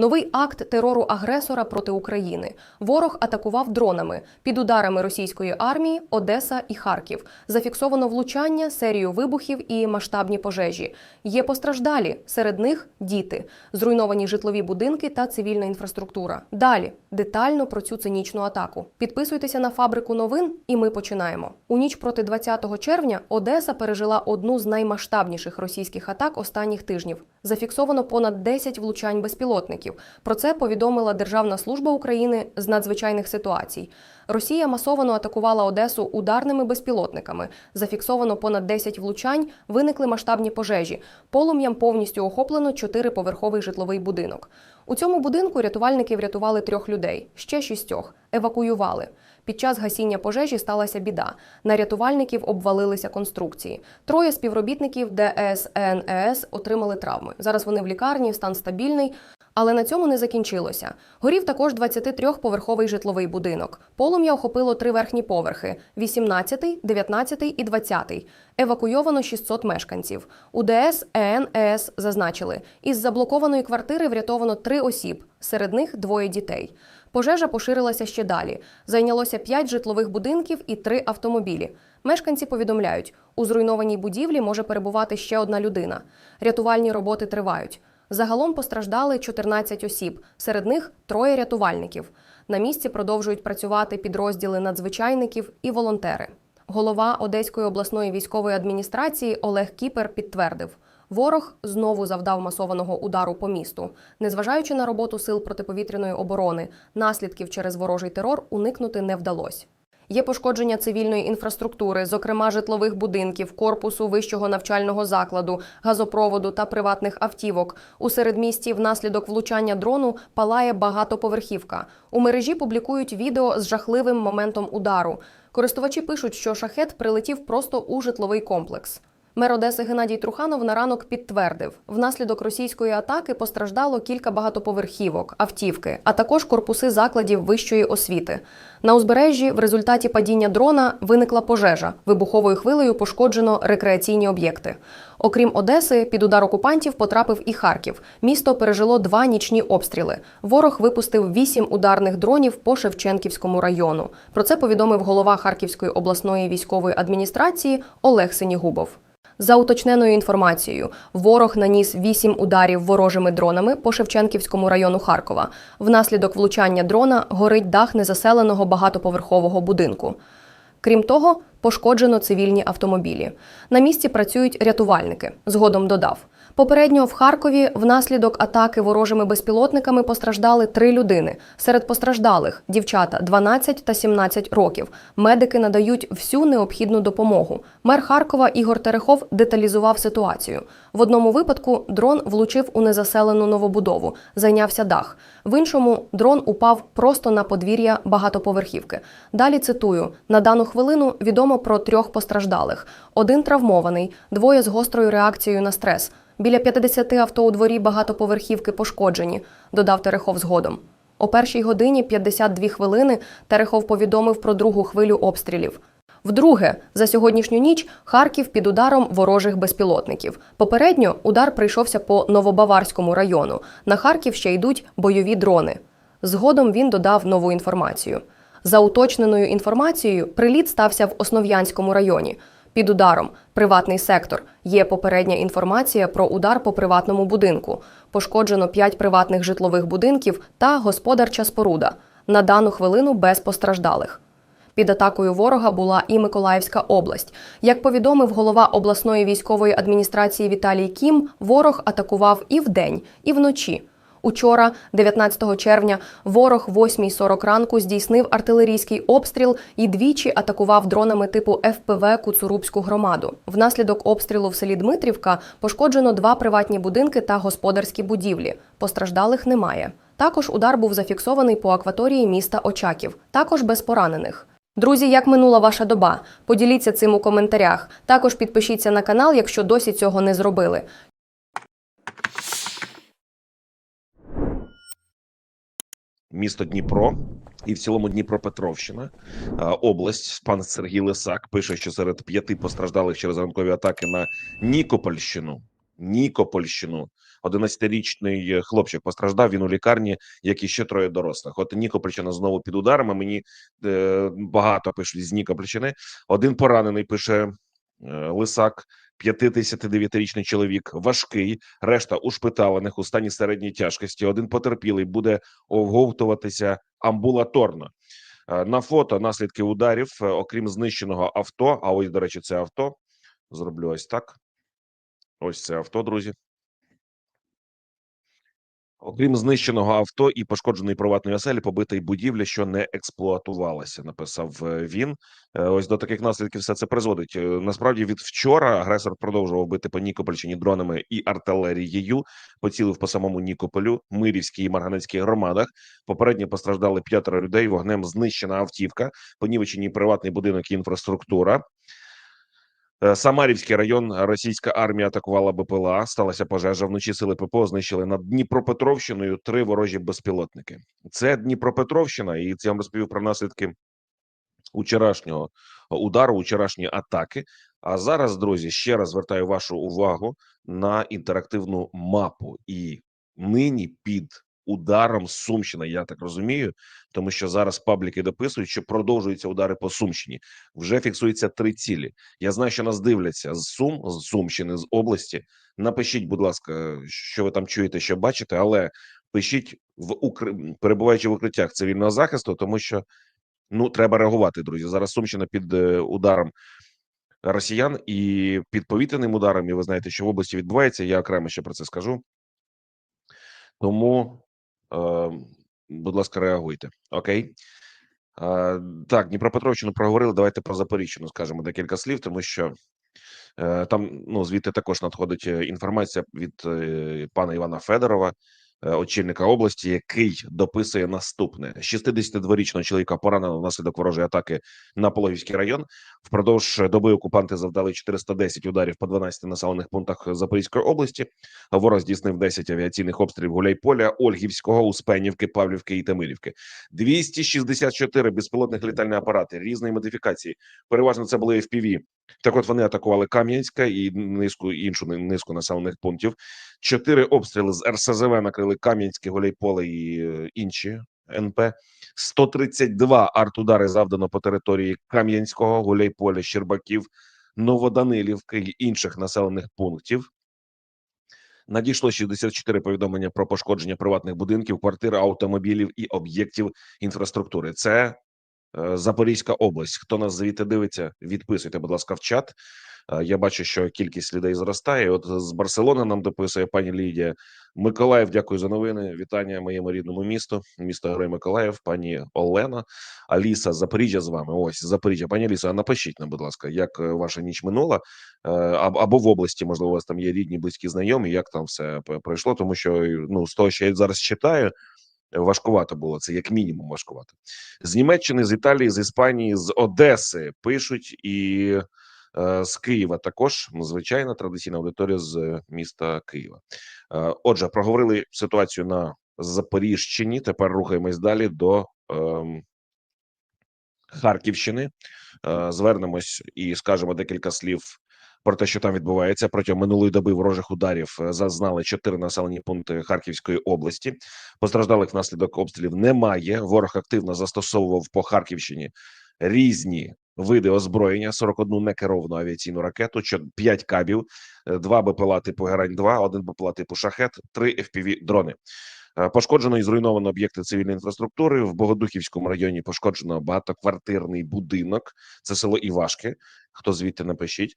Новий акт терору агресора проти України. Ворог атакував дронами під ударами російської армії Одеса і Харків. Зафіксовано влучання, серію вибухів і масштабні пожежі. Є постраждалі, серед них діти, зруйновані житлові будинки та цивільна інфраструктура. Далі детально про цю цинічну атаку. Підписуйтеся на фабрику новин, і ми починаємо. У ніч проти 20 червня Одеса пережила одну з наймасштабніших російських атак останніх тижнів. Зафіксовано понад 10 влучань безпілотників. Про це повідомила Державна служба України з надзвичайних ситуацій. Росія масовано атакувала Одесу ударними безпілотниками. Зафіксовано понад 10 влучань, виникли масштабні пожежі. Полум'ям повністю охоплено чотириповерховий житловий будинок. У цьому будинку рятувальники врятували трьох людей, ще шістьох евакуювали. Під час гасіння пожежі сталася біда. На рятувальників обвалилися конструкції. Троє співробітників ДСНС отримали травми. Зараз вони в лікарні, стан стабільний. Але на цьому не закінчилося. Горів також 23-поверховий житловий будинок. Полум'я охопило три верхні поверхи: 18, 19 і 20. Евакуйовано 600 мешканців. У ДС ЕНС зазначили, із заблокованої квартири врятовано три осіб, серед них двоє дітей. Пожежа поширилася ще далі. Зайнялося 5 житлових будинків і 3 автомобілі. Мешканці повідомляють, у зруйнованій будівлі може перебувати ще одна людина. Рятувальні роботи тривають. Загалом постраждали 14 осіб, серед них троє рятувальників. На місці продовжують працювати підрозділи надзвичайників і волонтери. Голова Одеської обласної військової адміністрації Олег Кіпер підтвердив, ворог знову завдав масованого удару по місту. Незважаючи на роботу сил протиповітряної оборони, наслідків через ворожий терор уникнути не вдалося. Є пошкодження цивільної інфраструктури, зокрема житлових будинків, корпусу вищого навчального закладу, газопроводу та приватних автівок. У середмісті внаслідок влучання дрону палає багатоповерхівка. У мережі публікують відео з жахливим моментом удару. Користувачі пишуть, що шахет прилетів просто у житловий комплекс. Мер Одеси Геннадій Труханов на ранок підтвердив, внаслідок російської атаки постраждало кілька багатоповерхівок, автівки, а також корпуси закладів вищої освіти. На узбережжі в результаті падіння дрона виникла пожежа. Вибуховою хвилею пошкоджено рекреаційні об'єкти. Окрім Одеси, під удар окупантів потрапив і Харків. Місто пережило два нічні обстріли. Ворог випустив вісім ударних дронів по Шевченківському району. Про це повідомив голова Харківської обласної військової адміністрації Олег Синігубов. За уточненою інформацією, ворог наніс вісім ударів ворожими дронами по Шевченківському району Харкова. Внаслідок влучання дрона горить дах незаселеного багатоповерхового будинку. Крім того, пошкоджено цивільні автомобілі. На місці працюють рятувальники. Згодом додав. Попередньо в Харкові внаслідок атаки ворожими безпілотниками постраждали три людини. Серед постраждалих дівчата 12 та 17 років. Медики надають всю необхідну допомогу. Мер Харкова Ігор Терехов деталізував ситуацію. В одному випадку дрон влучив у незаселену новобудову, зайнявся дах. В іншому дрон упав просто на подвір'я багатоповерхівки. Далі цитую: на дану хвилину відомо про трьох постраждалих: один травмований, двоє з гострою реакцією на стрес. Біля 50 авто у дворі багатоповерхівки пошкоджені, додав Терехов згодом. О першій годині 52 хвилини Терехов повідомив про другу хвилю обстрілів. Вдруге, за сьогоднішню ніч Харків під ударом ворожих безпілотників. Попередньо удар прийшовся по Новобаварському району. На Харків ще йдуть бойові дрони. Згодом він додав нову інформацію. За уточненою інформацією, приліт стався в Основ'янському районі. Під ударом приватний сектор. Є попередня інформація про удар по приватному будинку. Пошкоджено 5 приватних житлових будинків та господарча споруда. На дану хвилину без постраждалих. Під атакою ворога була і Миколаївська область. Як повідомив голова обласної військової адміністрації Віталій Кім, ворог атакував і вдень, і вночі. Учора, 19 червня, ворог в 8.40 ранку здійснив артилерійський обстріл і двічі атакував дронами типу ФПВ Куцурубську громаду. Внаслідок обстрілу в селі Дмитрівка пошкоджено два приватні будинки та господарські будівлі. Постраждалих немає. Також удар був зафіксований по акваторії міста Очаків, також без поранених. Друзі, як минула ваша доба? Поділіться цим у коментарях. Також підпишіться на канал, якщо досі цього не зробили. Місто Дніпро і в цілому Дніпропетровщина, е, область. Пан Сергій Лисак пише, що серед п'яти постраждалих через ранкові атаки на Нікопольщину. Нікопольщину 11-річний хлопчик постраждав. Він у лікарні, як і ще троє дорослих. От Нікопольщина знову під ударами. Мені е, багато пишуть з Нікопольщини. Один поранений пише е, Лисак. 59-річний чоловік важкий, решта ушпиталених у стані середньої тяжкості. Один потерпілий буде оговтуватися амбулаторно. Е, На фото наслідки ударів, е, окрім знищеного авто. А ось, до речі, це авто. Зроблю ось так. Ось це авто, друзі. Окрім знищеного авто і пошкодженої приватної оселі, побита й будівля, що не експлуатувалася, написав е, він. Е, Ось до таких наслідків все це призводить. Е, Насправді, від вчора агресор продовжував бити по Нікопольщині дронами і артилерією. Поцілив по самому Нікополю, Мирівській і Марганецькій громадах. Попередньо постраждали п'ятеро людей. Вогнем знищена автівка, понівечені приватний будинок і інфраструктура. Е, Самарівський район російська армія атакувала БПЛА. Сталася пожежа. Вночі сили ППО знищили над Дніпропетровщиною три ворожі безпілотники. Це Дніпропетровщина, і це я вам розповів про наслідки вчорашнього удару, вчорашньої атаки. А зараз, друзі, ще раз звертаю вашу увагу на інтерактивну мапу. І нині під ударом Сумщина, я так розумію, тому що зараз пабліки дописують, що продовжуються удари по Сумщині. Вже фіксується три цілі. Я знаю, що нас дивляться з Сум, з Сумщини, з області. Напишіть, будь ласка, що ви там чуєте, що бачите, але пишіть в укр... перебуваючи в укриттях цивільного захисту, тому що ну треба реагувати, друзі. Зараз Сумщина під е, ударом росіян і під повітряним ударом. І ви знаєте, що в області відбувається. Я окремо ще про це скажу. Тому, будь ласка, реагуйте. Окей. Е, так, Дніпропетровщину проговорили. Давайте про Запоріжчину скажемо декілька слів, тому що е, там ну звідти також надходить е, інформація від е, пана Івана Федорова, очільника області, який дописує наступне: 62-річного чоловіка поранено внаслідок ворожої атаки на Пологівський район. Впродовж доби окупанти завдали 410 ударів по 12 населених пунктах Запорізької області. Ворог здійснив 10 авіаційних обстрілів Гуляйполя, Ольгівського, Успенівки, Павлівки і Тамирівки. 264 безпілотних літальні апарати різної модифікації. Переважно це були FPV. Так, от вони атакували Кам'янська і низку іншу низку населених пунктів. Чотири обстріли з РСЗВ накрили Кам'янське, Гуляйполе і е, інші НП. 132 артудари завдано по території Кам'янського, Гуляйполя, Щербаків, Новоданилівки і інших населених пунктів. Надійшло 64 повідомлення про пошкодження приватних будинків, квартир, автомобілів і об'єктів інфраструктури. Це Запорізька область. Хто нас звідти дивиться, відписуйте, будь ласка, в чат. Е, Я бачу, що кількість людей зростає. От з Барселони нам дописує пані Лідія. Миколаїв, дякую за новини. Вітання моєму рідному місту, місто Герой Миколаїв, пані Олена, Аліса, Запоріжжя з вами. Ось Запоріжжя. Пані Алісо, а напишіть нам, будь ласка, як е, ваша ніч минула, Е, або в області, можливо, у вас там є рідні, близькі знайомі. Як там все пройшло? Тому що ну з того, що я зараз читаю. Важкувато було це, як мінімум, важкувато з Німеччини, з Італії, з Іспанії, з Одеси пишуть і е, з Києва також ну, звичайно традиційна аудиторія з е, міста Києва. Е, отже, проговорили ситуацію на Запоріжчині. Тепер рухаємось далі до ем, Харківщини. Е, звернемось і скажемо декілька слів про те, що там відбувається. Протягом минулої доби ворожих ударів е, зазнали чотири населені пункти Харківської області. Постраждалих внаслідок обстрілів немає. Ворог активно застосовував по Харківщині різні види озброєння: 41 некеровану авіаційну ракету, 5 кабів, 2 БПЛА типу Герань 2 1 БПЛА типу Шахет, 3 FPV дрони. Е, Пошкоджено і зруйновано об'єкти цивільної інфраструктури в Богодухівському районі. Пошкоджено багатоквартирний будинок. Це село Івашки. Хто звідти напишіть?